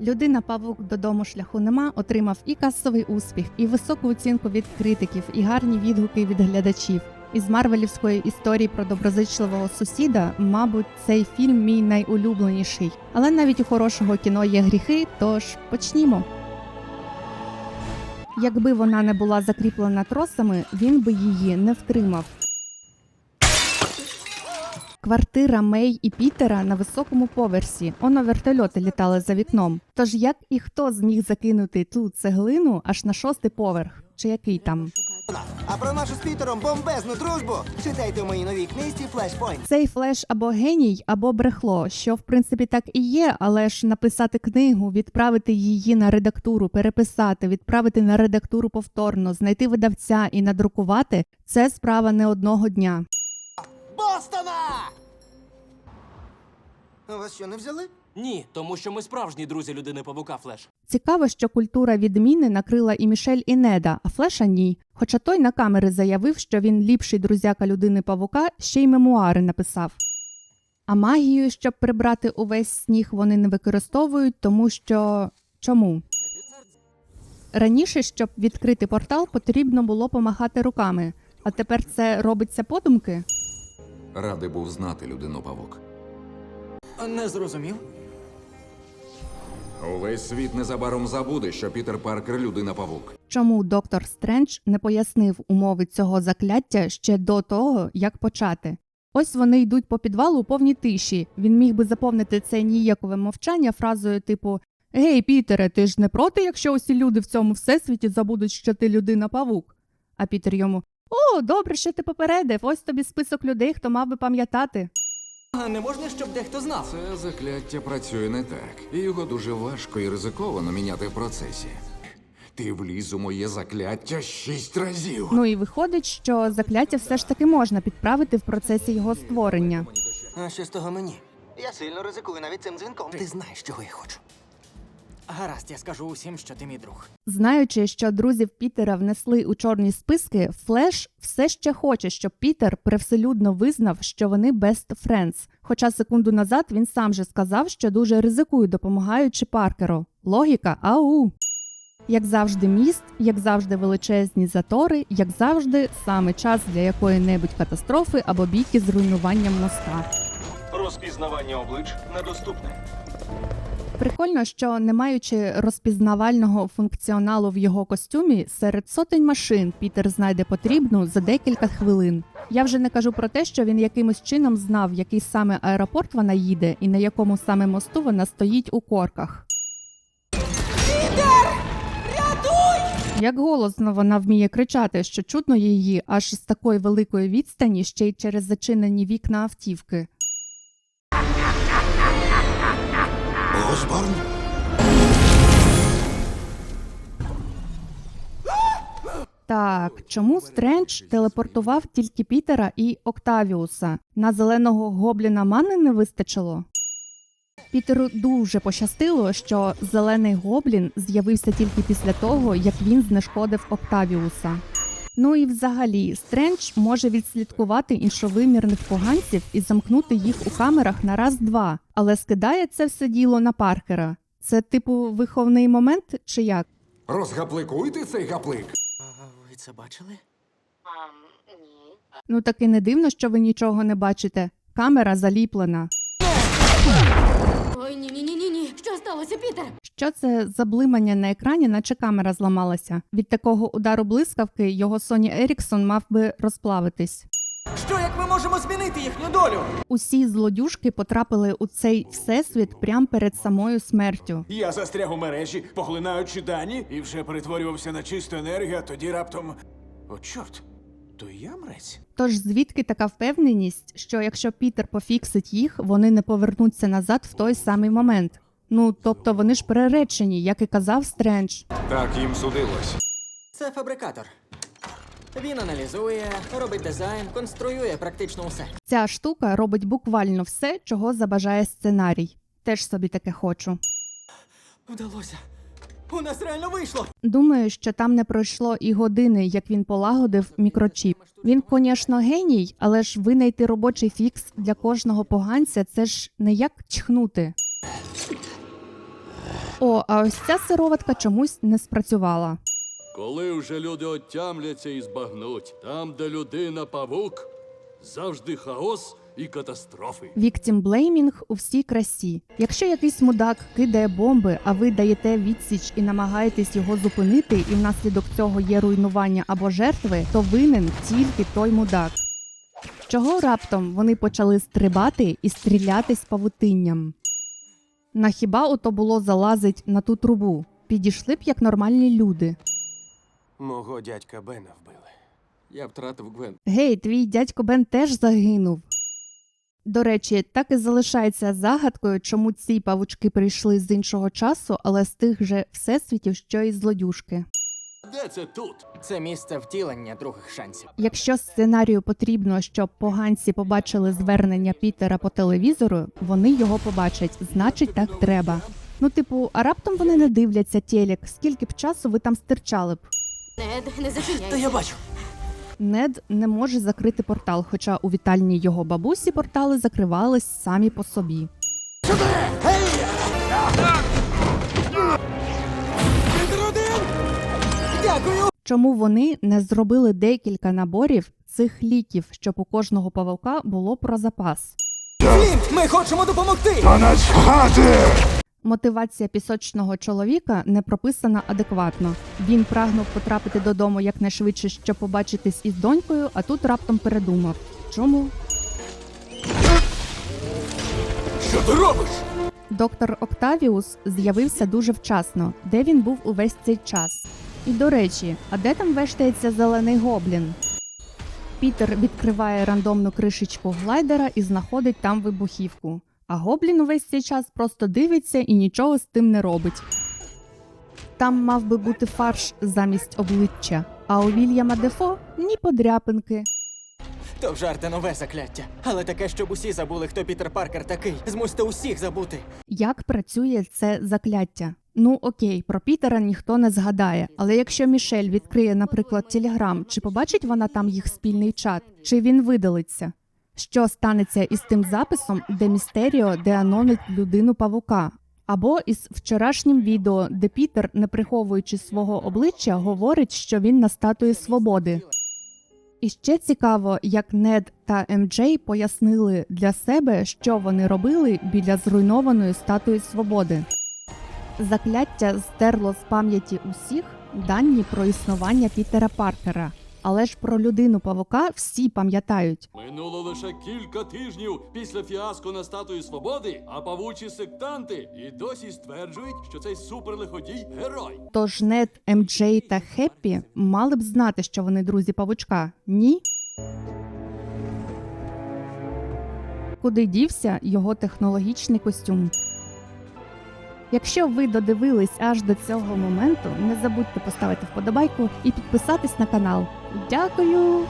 Людина Павук додому шляху нема отримав і касовий успіх, і високу оцінку від критиків, і гарні відгуки від глядачів. Із марвелівської історії про доброзичливого сусіда, мабуть, цей фільм мій найулюбленіший. Але навіть у хорошого кіно є гріхи, тож почнімо. Якби вона не була закріплена тросами, він би її не втримав. Квартира Мей і Пітера на високому поверсі. Оно вертольоти літали за вікном. Тож як і хто зміг закинути ту цеглину аж на шостий поверх? Чи який там? А про нашу з Пітером бомбезну дружбу читайте в моїй новій книзі Flashpoint. Цей флеш або геній, або брехло, що в принципі так і є, але ж написати книгу, відправити її на редактуру, переписати, відправити на редактуру повторно, знайти видавця і надрукувати це справа не одного дня. Бостона! Вас що не взяли? Ні, тому що ми справжні друзі людини павука Флеш. Цікаво, що культура відміни накрила і Мішель і Неда, а Флеша ні. Хоча той на камери заявив, що він ліпший друзяка людини павука, ще й мемуари написав. А магію, щоб прибрати увесь сніг, вони не використовують, тому що чому? Раніше, щоб відкрити портал, потрібно було помахати руками, а тепер це робиться подумки. Радий був знати людину павук. Не зрозумів. Увесь світ незабаром забуде, що Пітер Паркер людина павук. Чому доктор Стрендж не пояснив умови цього закляття ще до того, як почати? Ось вони йдуть по підвалу у повній тиші. Він міг би заповнити це ніякове мовчання фразою типу Гей, Пітере, ти ж не проти, якщо усі люди в цьому всесвіті забудуть, що ти людина павук? А Пітер йому О, добре, що ти попередив. Ось тобі список людей, хто мав би пам'ятати. А не можна, щоб дехто знав. Це закляття працює не так, і його дуже важко і ризиковано міняти в процесі. Ти вліз у моє закляття шість разів. Ну і виходить, що закляття все ж таки можна підправити в процесі його створення. А що з того мені? Я сильно ризикую навіть цим дзвінком. Ти знаєш, чого я хочу. Гаразд, я скажу усім, що ти мій друг. Знаючи, що друзів Пітера внесли у чорні списки, Флеш все ще хоче, щоб Пітер привселюдно визнав, що вони best friends. Хоча секунду назад він сам же сказав, що дуже ризикує, допомагаючи Паркеру. Логіка ау. Як завжди, міст, як завжди, величезні затори, як завжди, саме час для якої-небудь катастрофи або бійки з руйнуванням моста. Розпізнавання облич недоступне. Прикольно, що не маючи розпізнавального функціоналу в його костюмі, серед сотень машин Пітер знайде потрібну за декілька хвилин. Я вже не кажу про те, що він якимось чином знав, який саме аеропорт вона їде і на якому саме мосту вона стоїть у корках. Пітер! Як голосно вона вміє кричати, що чутно її аж з такої великої відстані, ще й через зачинені вікна автівки. Осборн? Так, чому Стрендж телепортував тільки Пітера і Октавіуса? На зеленого гобліна мани не вистачило? Пітеру дуже пощастило, що зелений гоблін з'явився тільки після того, як він знешкодив Октавіуса. Ну і взагалі, Стрендж може відслідкувати іншовимірних поганців і замкнути їх у камерах на раз-два, але скидає це все діло на Паркера. Це типу виховний момент чи як? Розгапликуйте цей гаплик. А ви це бачили? Ну таки не дивно, що ви нічого не бачите. Камера заліплена. Ой, ні, ні, ні, ні, ні. Що сталося, Пітер? Що це за блимання на екрані, наче камера зламалася? Від такого удару блискавки його Соні Еріксон мав би розплавитись. Що як ми можемо змінити їхню долю? Усі злодюжки потрапили у цей всесвіт прямо перед самою смертю. Я застряг у мережі, поглинаючи дані, і вже перетворювався на чисту енергію, а тоді раптом. О, чорт, то я мрець. Тож звідки така впевненість, що якщо Пітер пофіксить їх, вони не повернуться назад в той самий момент? Ну тобто вони ж переречені, як і казав Стрендж. Так їм судилось. Це фабрикатор. Він аналізує, робить дизайн, конструює практично усе. Ця штука робить буквально все, чого забажає сценарій. Теж собі таке хочу. Вдалося. У нас реально вийшло. Думаю, що там не пройшло і години, як він полагодив мікрочіп. Він, звісно, геній, але ж винайти робочий фікс для кожного поганця це ж не як чхнути. О, а ось ця сироватка чомусь не спрацювала. Коли вже люди отямляться і збагнуть, там, де людина павук, завжди хаос і катастрофи. Віктімблеймінг у всій красі. Якщо якийсь мудак кидає бомби, а ви даєте відсіч і намагаєтесь його зупинити, і внаслідок цього є руйнування або жертви, то винен тільки той мудак. Чого раптом вони почали стрибати і стріляти з павутинням? На хіба ото було залазить на ту трубу? Підійшли б як нормальні люди. Мого дядька Бена вбили. Я втратив Гвен. Гей, твій дядько Бен теж загинув. До речі, так і залишається загадкою, чому ці павучки прийшли з іншого часу, але з тих же всесвітів, що й злодюшки. Де це тут? Це місце втілення других шансів. Якщо сценарію потрібно, щоб поганці побачили звернення Пітера по телевізору, вони його побачать, значить так треба. Ну, типу, а раптом вони не дивляться телек, скільки б часу ви там стирчали б. Нед, не зачиняйся. бачу. Нед не може закрити портал, хоча у вітальні його бабусі портали закривались самі по собі. Дякую! Чому вони не зробили декілька наборів цих ліків, щоб у кожного павука було про запас? Флінт, ми хочемо допомогти! Мотивація пісочного чоловіка не прописана адекватно. Він прагнув потрапити додому якнайшвидше, щоб побачитись із донькою, а тут раптом передумав. Чому? Що ти робиш? Доктор Октавіус з'явився дуже вчасно, де він був увесь цей час. І до речі, а де там вештається зелений гоблін? Пітер відкриває рандомну кришечку глайдера і знаходить там вибухівку. А гоблін увесь цей час просто дивиться і нічого з тим не робить. Там мав би бути фарш замість обличчя, а у Вільяма Дефо ні подряпинки. То вжарте нове закляття. Але таке, щоб усі забули, хто Пітер Паркер такий. Змусьте усіх забути. Як працює це закляття? Ну окей, про Пітера ніхто не згадає. Але якщо Мішель відкриє, наприклад, Телеграм, чи побачить вона там їх спільний чат, чи він видалиться? Що станеться із тим записом, де Містеріо деанонить людину павука? Або із вчорашнім відео, де Пітер, не приховуючи свого обличчя, говорить, що він на статуї свободи. І ще цікаво, як Нед та МД пояснили для себе, що вони робили біля зруйнованої статуї свободи. Закляття стерло з пам'яті усіх дані про існування Пітера Паркера. Але ж про людину павука всі пам'ятають. Минуло лише кілька тижнів після фіаско на статуї свободи, а павучі сектанти і досі стверджують, що цей суперлиходій герой. Тож Нед, МД та Хеппі мали б знати, що вони друзі павучка. Ні. Куди дівся його технологічний костюм? Якщо ви додивились аж до цього моменту, не забудьте поставити вподобайку і підписатись на канал. Дякую!